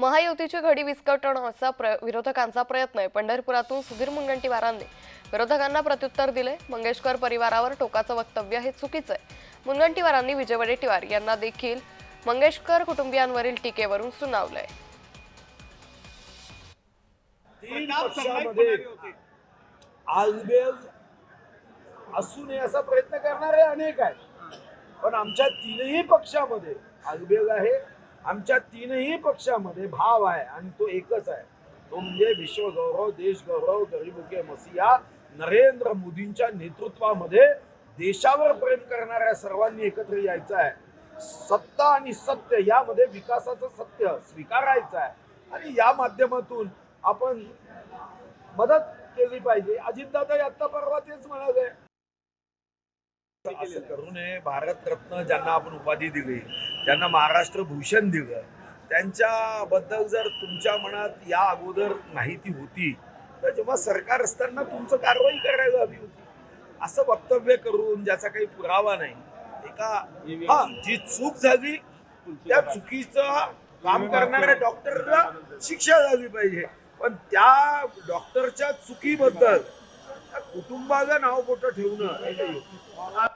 महायुतीची घडी विस्कटण्याचा प्र विरोधकांचा प्रयत्न आहे. पंढरपुरातून सुधीर मुनगंटीवारांनी विरोधकांना प्रत्युत्तर दिले मंगेशकर परिवारावर टोकाचं वक्तव्य हे चुकीचं आहे. मुनगंटीवारांनी विजय वडेट्टीवार यांना देखील मंगेशकर कुटुंबियांवरील टीकेवरून सुनावलंय. असू नये असा प्रयत्न करणारे अनेक आहेत. पण आमच्या तीनही पक्षामध्ये आलबेल आहे. आमच्या तीनही पक्षामध्ये भाव आहे आणि तो एकच आहे. तो म्हणजे विश्वगौरव देशगौरव गरीबुके मसिया नरेंद्र मोदींच्या नेतृत्वामध्ये देशावर प्रेम करणाऱ्या सर्वांनी एकत्र यायचं आहे. सत्ता आणि सत्य यामध्ये विकासाचं सत्य स्वीकारायचं आहे. आणि या माध्यमातून आपण मदत केली पाहिजे. अजितदादा आत्ता परवा तेच म्हणाले. करू नये. भारतरत्न ज्यांना आपण उपाधी दिली ज्यांना महाराष्ट्र भूषण दिलं त्यांच्याबद्दल जर तुमच्या मनात या अगोदर माहिती होती तर जेव्हा सरकार असताना तुमचं कारवाई करायला हवी होती. असं वक्तव्य करून ज्याचा काही पुरावा नाही एका हा जी चूक झाली त्या चुकीचं काम करणाऱ्या डॉक्टरला शिक्षा झाली पाहिजे. पण त्या डॉक्टरच्या चुकीबद्दल कुटुंबाचं कुटुंबाला नाव मोठं ठेवणं